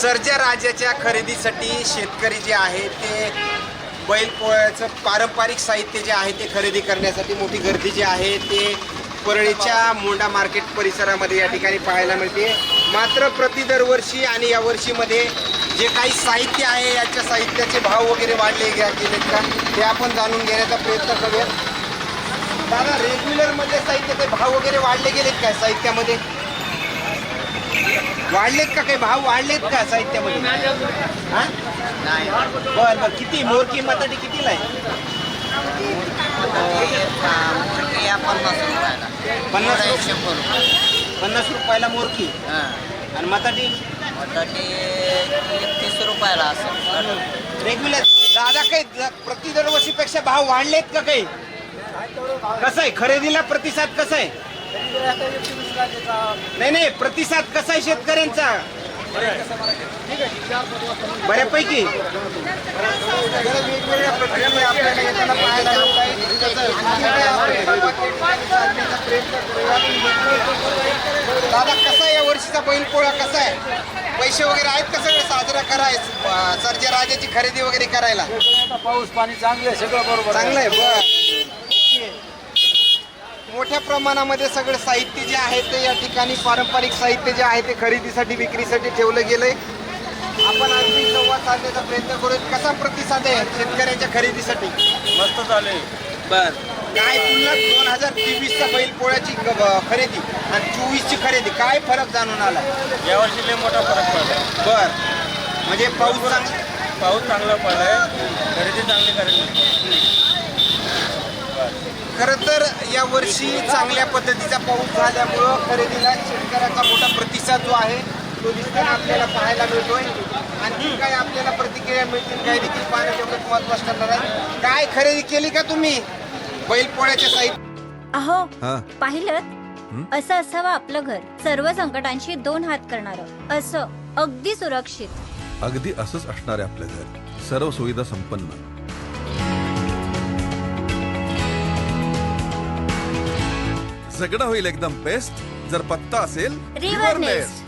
सर्जा राजाच्या खरेदीसाठी शेतकरी जे आहे ते बैलपोळ्याचं पारंपरिक साहित्य जे आहे ते खरेदी करण्यासाठी मोठी गर्दी जी आहे ते परळीच्या मोंडा मार्केट परिसरामध्ये या ठिकाणी पाहायला मिळते. मात्र प्रति दरवर्षी आणि या वर्षीमध्ये जे काही साहित्य आहे याच्या साहित्याचे भाव वगैरे वाढले गेले गेलेत का? ते आपण जाणून घेण्याचा प्रयत्न करूयात दादा रेग्युलरमध्ये साहित्याचे भाव वगैरे वाढले गेलेत काय साहित्यामध्ये? वाढलेत का काही भाव वाढलेत का साहित्यामध्ये? हा? बर बर. किती? मोरकी मताटी कितीला आहे? पन्नास रुपयाला पन्नास रुपये. शंभर रुपये पन्नास रुपयाला मोरकी. हां. आणि मताटी? आता ते एकतीस रुपयाला असं. रेग्युलर दादा काही प्रति दरवर्षीपेक्षा भाव वाढलेत का काही? कसं आहे? खरेदीला प्रतिसाद कसा आहे? नाही नाही प्रतिसाद कसा आहे शेतकऱ्यांचा? बऱ्यापैकी. दादा कसा आहे या वर्षीचा बैलपोळा? कसा आहे? पैसे वगैरे आहेत का सगळं? साजरा करायचं सरच्या राजाची खरेदी वगैरे करायला. पाऊस पाणी चांगलं आहे सगळं बरोबर. चांगलं आहे बर. मोठ्या प्रमाणामध्ये सगळं साहित्य जे आहे ते या ठिकाणी पारंपरिक साहित्य जे आहे ते खरेदीसाठी विक्रीसाठी ठेवलं गेलंय. आपण आणखी संवाद साधण्याचा प्रयत्न करू कसा प्रतिसाद आहे शेतकऱ्यांच्या खरेदीसाठी? मस्त झाले. बर. काय तुलना दोन हजार तेवीसच्या बैलपोळ्याची ग- ब- खरेदी आणि चोवीसची खरेदी? काय फरक जाणून आला यावर्षी लय मोठा फरक पडला बर. म्हणजे पाऊस पाऊस चांगला पडलाय. खरेदी चांगली करायची या वर्षी चांगल्या पद्धतीचा पाऊस झाल्यामुळं खरेदीला शेतकऱ्याचा मोठा प्रतिसाद जो आहे तो दिसताना आपल्याला पाहायला मिळतोय. आणखी काय आपल्याला प्रतिक्रिया मिळतील काय देखील पाहणं तेवढंच महत्वाचं ठरणार आहे. काय खरेदी केली का तुम्ही? बैलपोळ्याच्या साहित्य अहो हा. पाहिलं? असं असावं आपलं घर. सर्व संकटांशी दोन हात करणार. असं अगदी सुरक्षित. अगदी असंच असणार आहे आपलं घर. सर्व सुविधा संपन्न. सगळं होईल एकदम बेस्ट जर पत्ता असेल रिव्हरनेस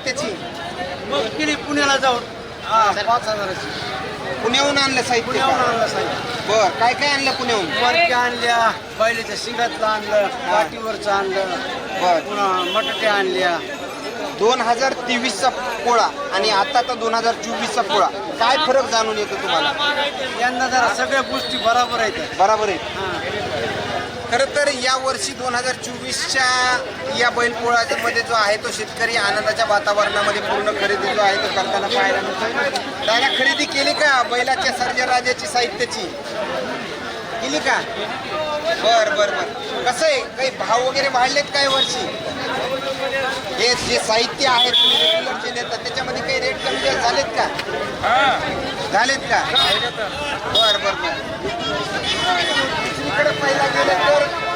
त्याची. मग गेली पुण्याला जाऊन हा. पाच हजाराची. पुण्याहून आणलं साहित्य. पुण्याहून? आणलं साहेब बर काय काय आणलं पुण्याहून? मडक्या आणल्या बैलाच्या शिंगातलं आणलं पाठीवरचं आणलं बर. पुन्हा मटाटे आणल्या. दोन हजार तेवीसचा पोळा आणि आताचा दोन हजार चोवीसचा पोळा. काय फरक जाणून येतो तुम्हाला? यंदा जरा सगळ्या गोष्टी बरोबर आहेत. बरोबर आहे हा. खरं तर या वर्षी दोन हजार चोवीसच्या या बैलपोळ्यामध्ये जो आहे तो शेतकरी आनंदाच्या वातावरणामध्ये पूर्ण खरेदी जो आहे तो करताना पाहायला मिळतो दादा खरेदी केली का बैलाच्या सर्जा राजाची साहित्याची? केली का? बर बर बर. कसं आहे? काही भाव वगैरे वाढलेत काय वर्षी? हे जे साहित्य आहे तुम्ही जे त्याच्यामध्ये काही रेट कमी जास्त झालेत का झालेत का? बर बर दुसरीकडे पहिला गेलं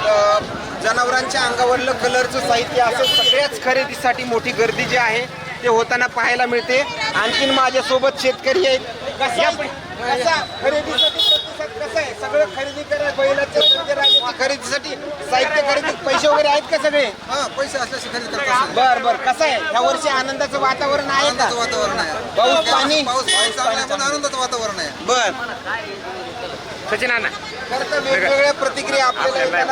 तर जनावरांच्या अंगावरलं कलरचं साहित्य असं सगळ्याच खरेदीसाठी मोठी गर्दी जी आहे ते होताना पाहायला मिळते. आणखीन माझ्यासोबत शेतकरी आहेत. कसा खरेदीसाठी प्रतिसाद कसा आहे? सगळं खरेदी करा बैलाच्या राजाची खरेदीसाठी साहित्य खरेदी पैसे वगैरे आहेत का सगळे? हा पैसे असल्याशी खरेदी करतात बर बर. कसं आहे? ह्या वर्षी आनंदाचं वातावरण आहे का? आनंदाचं वातावरण आहे. पाऊस पाणी? पाऊस पाऊस चांगला आहे पण आनंदाचं वातावरण आहे. बर. सचिन अण्णा. तर वेगवेगळ्या प्रतिक्रिया आपल्याला.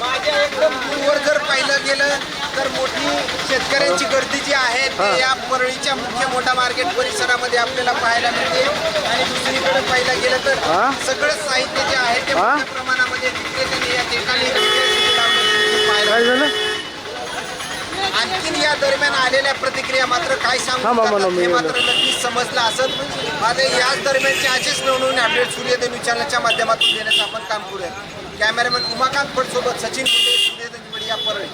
माझ्या एकदम दूरवर जर पाहिलं गेलं तर मोठी शेतकऱ्यांची गर्दी जी आहे ती या परळीच्या मुख्य मोठा मार्केट परिसरामध्ये आपल्याला पाहायला मिळते. आणि दुसरीकडे पाहिलं गेलं तर सगळं साहित्य जे आहे ते मोठ्या प्रमाणामध्ये विक्रेत्यांनी या ठिकाणी पाहायला. आणखीन या दरम्यान आलेल्या प्रतिक्रिया मात्र काय सांगू हे मात्र नक्कीच समजलं असत आता याच दरम्यानचे असेच नवनवीन अपडेट सूर्यदेव चॅनलच्या माध्यमातून देण्याचं आपण काम करूया. कॅमेरामॅन उमाकांत भट सोबत सचिन मुंडे सूर्यदेव मीडिया परळी.